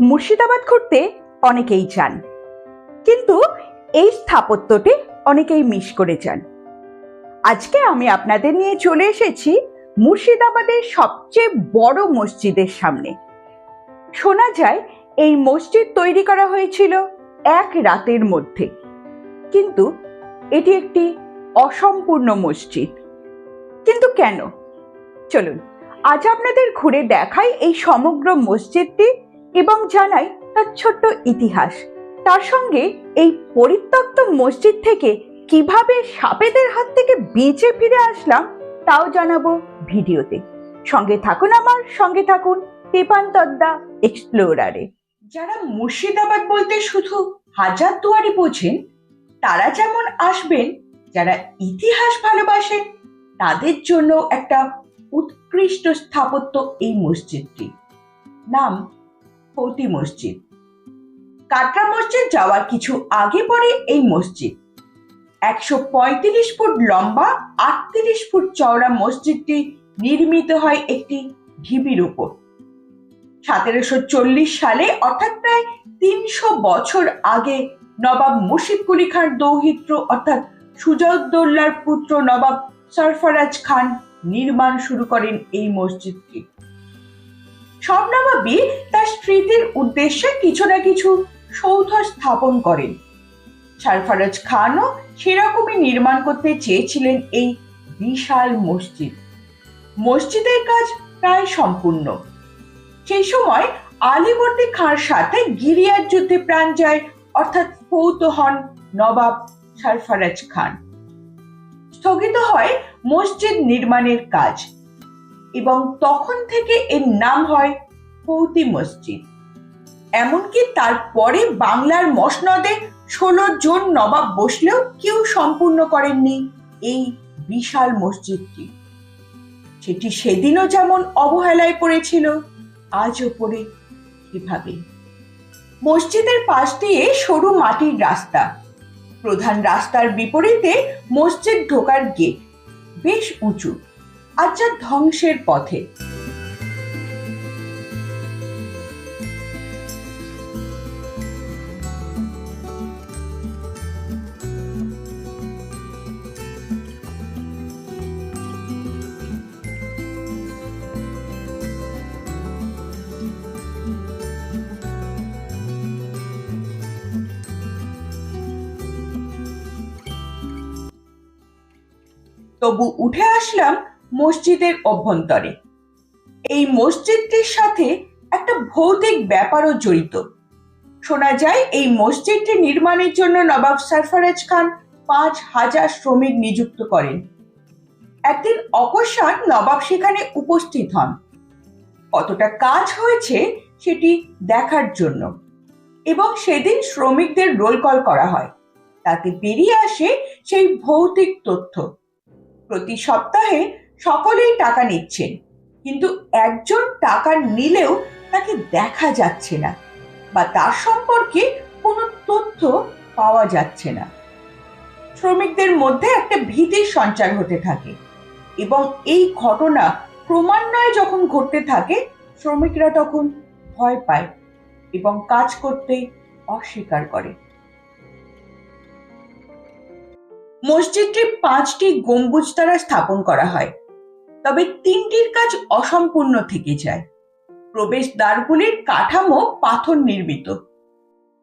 মুর্শিদাবাদ ঘুরতে অনেকেই যান। কিন্তু এই স্থাপত্যটি অনেকেই মিস করে যান। আজকে আমি আপনাদের নিয়ে চলে এসেছি মুর্শিদাবাদের সবচেয়ে বড় মসজিদের সামনে। শোনা যায়, এই মসজিদ তৈরি করা হয়েছিল এক রাতের মধ্যে। কিন্তু এটি একটি অসম্পূর্ণ মসজিদ। কিন্তু কেন? চলুন, আজ আপনাদের ঘুরে দেখাই এই সমগ্র মসজিদটি এবং জানাই তার ছোট্ট ইতিহাস। তার সঙ্গে এই পরিত্যক্ত মসজিদ থেকে কীভাবে সাপেদের হাত থেকে বেঁচে ফিরে আসলাম, তাও জানাব ভিডিওতে। সঙ্গে থাকুন আমার, সঙ্গে থাকুন তেপান তদ্দা এক্সপ্লোরারে। যারা মুর্শিদাবাদ বলতে শুধু হাজার দুয়ারি বোঝেন, তারা যেমন আসবেন, যারা ইতিহাস ভালোবাসেন, তাদের জন্য একটা উৎকৃষ্ট স্থাপত্য এই মসজিদটি। নাম ফৌতি মসজিদ। কাটরা মসজিদ যাওয়ার কিছু আগে পরে এই মসজিদ। একশো পঁয়ত্রিশ ফুট লম্বা, আটত্রিশ ফুট চওড়া মসজিদটি নির্মিত হয় একটি ঢিবির উপর। সতেরোশো চল্লিশ সালে, অর্থাৎ প্রায় তিনশো বছর আগে, নবাব মুর্শিদ কুলি খান দৌহিত্র, অর্থাৎ সুজাউদ্দৌল্লার পুত্র নবাব সরফরাজ খান নির্মাণ শুরু করেন এই মসজিদটি। সব নবাবই তার স্মৃতির উদ্দেশ্যে কিছু না কিছু সৌধ স্থাপন করেন। সরফরাজ খানও সেরকমই নির্মাণ করতে চেয়েছিলেন এই বিশাল মসজিদ। মসজিদের কাজ প্রায় সম্পূর্ণ। সেই সময় আলীবর্দী খাঁর সাথে গিরিয়ার যুদ্ধে প্রাণ যায়, অর্থাৎ পৌত হন নবাব সরফরাজ খান। স্থগিত হয় মসজিদ নির্মাণের কাজ। এবং তখন থেকে এর নাম হয় ফৌতি মসজিদ। এমনকি তারপরে বাংলার মসনদে ষোলো জন নবাব বসলেও কেউ সম্পূর্ণ করেননি এই বিশাল মসজিদটি। সেটি সেদিনও যেমন অবহেলায় পড়েছিল, আজও পড়ে কীভাবে মসজিদের পাশ দিয়ে সরু মাটির রাস্তা। প্রধান রাস্তার বিপরীতে মসজিদ ঢোকার গেট বেশ উঁচু। যা ধ্বংসের পথে। তবু উঠে আসলাম মসজিদের অভ্যন্তরে। এই মসজিদটির সাথে একটা ভৌতিক ব্যাপারও জড়িত। শোনা যায়, এই মসজিদটি নির্মাণের জন্য নবাব সরফরাজ খান পাঁচ হাজার শ্রমিক নিযুক্ত করেন। একদিন অকস্মাৎ নবাব সেখানে উপস্থিত হন। কতটা কাজ হয়েছে সেটি দেখার জন্য। এবং সেদিন শ্রমিকদের রোল কল করা হয়। তাতে বেরিয়ে আসে সেই ভৌতিক তথ্য। প্রতি সপ্তাহে সকলেই টাকা নিচ্ছেন, কিন্তু একজন টাকা নিলেও তাকে দেখা যাচ্ছে না বা তার সম্পর্কে কোনো তথ্য পাওয়া যাচ্ছে না। শ্রমিকদের মধ্যে একটা ভীতির সঞ্চার হতে থাকে এবং এই ঘটনা ক্রমান্বয়ে যখন ঘটতে থাকে, শ্রমিকরা তখন ভয় পায় এবং কাজ করতে অস্বীকার করে। মসজিদটি পাঁচটি গম্বুজ দ্বারা স্থাপন করা হয়। তবে তিনটির কাজ অসম্পূর্ণ থেকে যায়। প্রবেশ দ্বারগুলির কাঠামো পাথর নির্মিত।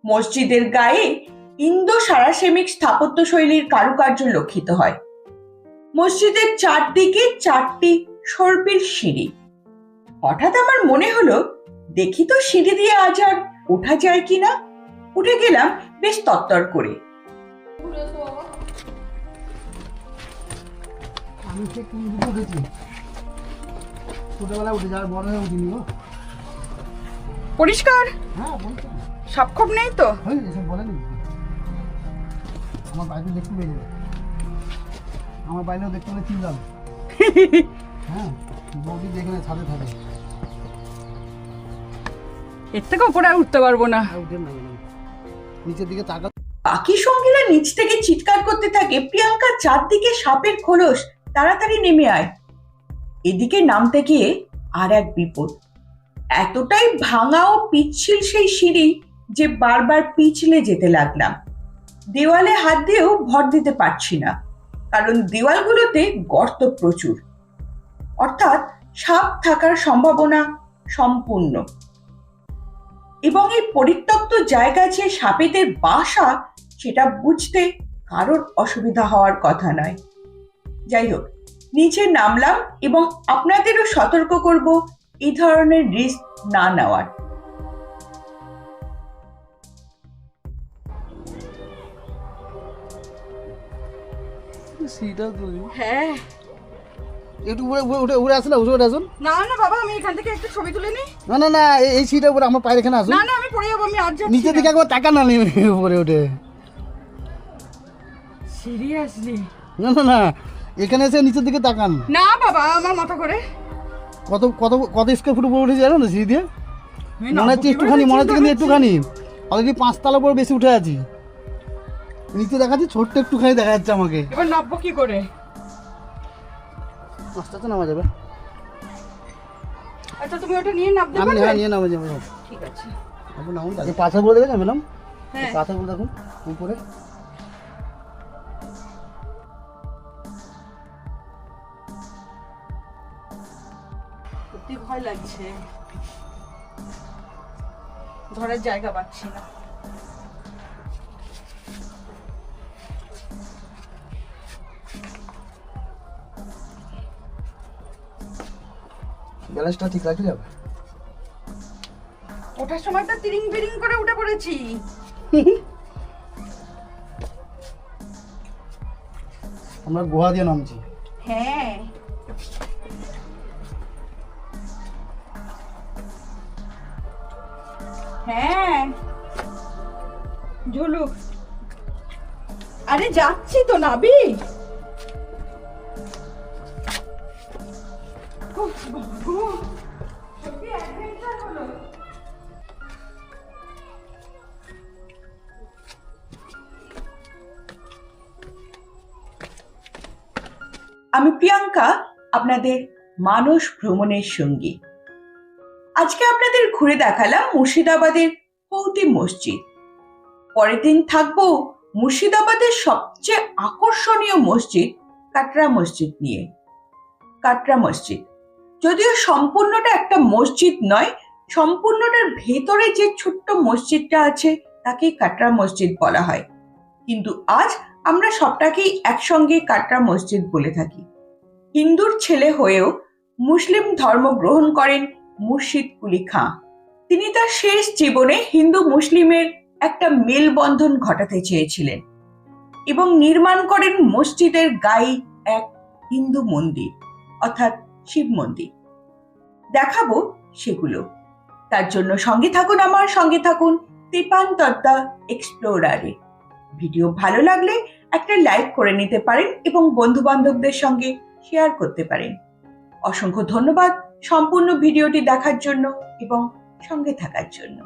মসজিদের গায়ে ইন্দো সারাসেমিক স্থাপত্য শৈলীর কারুকার্য লক্ষিত হয়। মসজিদের চারদিকে চারটি সর্পিল সিঁড়ি। হঠাৎ আমার মনে হলো দেখি তো সিঁড়ি দিয়ে আজ আর ওঠা যায় কিনা? উঠে গেলাম বেশ তত্তর করে। আমি ছোটবেলায় উঠে যাওয়ার বড় হয়ে উঠিনি গো। পরিষ্কার? হ্যাঁ সব ক্ষোভ নেই তো? হয়ে এসব বলেনি আমার বাড়িতে দেখতে পেয়ে যাবে। আমার বাইরেও দেখতে পেলে চিন যাবে হ্যাঁ বৌদি যেখানে ছাদে থাকে। এর থেকে উপরে আর উঠতে পারব না। উঠে না। নিচের দিকে তাকা বাকি সঙ্গীরা নিচ থেকে চিৎকার করতে থাকে। প্রিয়াঙ্কা চারদিকে সাপের খোলস। তাড়াতাড়ি নেমে আয়। এদিকে নামতে গিয়ে আর এক বিপদ। এতটাই ভাঙা ও পিচ্ছিল সেই সিঁড়ি যে বারবার পিছলে যেতে লাগলাম। দেওয়ালে হাত দিয়েও ভর দিতে পারছি না, কারণ দেওয়ালগুলোতে গর্ত প্রচুর। অর্থাৎ সাপ থাকার সম্ভাবনা সম্পূর্ণ। এবং এই পরিত্যক্ত জায়গায় যে সাপেদের বাসা, সেটা বুঝতে কারোর অসুবিধা হওয়ার কথা নয়। যাই হোক নিচে নামলাম এবং আপনাদেরও সতর্ক করব এই ধরনের রিস্ক না নেওয়ার। সিটা তুই। হ্যাঁ। একটু উপরে উঠে উঠে আসুন উঠে উঠে আসুন। না না বাবা আমি এখান থেকে একটু ছবি তুলে নিই। না না না এই- সিটের উপরে আমার পায়ের এখানে আসুন। না না আমি পড়ে যাব আমি আর দিকে একবার টাকা না নিয়ে উপরে উঠে। সিরিয়াসলি না না না এখানে এসে নিচের দিকে তাকান। না বাবা আমার মাথা করে কত কত কত স্কোয়ার ফুট উপরে উঠেছে জানো না সিঁড়ি দিয়ে? মনে হচ্ছে একটুখানি মনে হচ্ছে কিন্তু একটুখানি। অলরেডি পাঁচতলার উপর বেশি উঠে আছি। নিচে দেখাচ্ছি ছোট্ট একটুখানি দেখা যাচ্ছে আমাকে। এবার নামবো কি করে? আস্তে আস্তে নামা যাবে। আচ্ছা তুমি ওটা নিয়ে নামতে আমি হ্যাঁ নিয়ে নামা যাবে। ঠিক আছে। আপনি নামুন আগে পাথরগুলো দেখেছেন ম্যাডাম? হ্যাঁ। পাথরগুলো দেখুন উপরে। ভয় লাগছে। ধরার জায়গা পাচ্ছি না। ব্যালেন্সটা ঠিক রাখলে যাবে ওঠার সময় তো তিরিং বিরিং করে উঠে পড়েছি। আমরা গুহা দিয়ে নামছি। হ্যাঁ। হ্যাঁ। ঝুলুক আরে যাচ্ছি তো নাবি। আমি প্রিয়াঙ্কা আপনাদের মানস ভ্রমণের সঙ্গী। আজকে আপনাদের ঘুরে দেখালাম মুর্শিদাবাদের হৌতি মসজিদ। পরের দিন থাকব মুর্শিদাবাদের সবচেয়ে আকর্ষণীয় মসজিদ, কাটরা মসজিদ নিয়ে। কাটরা মসজিদ। যদিও সম্পূর্ণটা একটা মসজিদ নয়, সম্পূর্ণটার ভেতরে যে ছোট্ট মসজিদটা আছে তাকে কাটরা মসজিদ বলা হয়। কিন্তু আজ আমরা সবটাকেই একসঙ্গে কাটরা মসজিদ বলে থাকি। হিন্দুর ছেলে হয়েও মুসলিম ধর্ম গ্রহণ করেন মুর্শিদ কুলি খাঁ। তিনি তার শেষ জীবনে হিন্দু মুসলিমের একটা মেলবন্ধন ঘটাতে চেয়েছিলেন এবং নির্মাণ করেন মসজিদের গায়ে এক হিন্দু মন্দির, অর্থাৎ শিব মন্দির। দেখাবো সেগুলো। তার জন্য সঙ্গে থাকুন আমার, সঙ্গে থাকুন তিপান তত্তা এক্সপ্লোরারে। ভিডিও ভালো লাগলে একটা লাইক করে নিতে পারেন এবং বন্ধু বান্ধবদের সঙ্গে শেয়ার করতে পারেন। অসংখ্য ধন্যবাদ সম্পূর্ণ ভিডিওটি দেখার জন্য এবং সঙ্গে থাকার জন্য।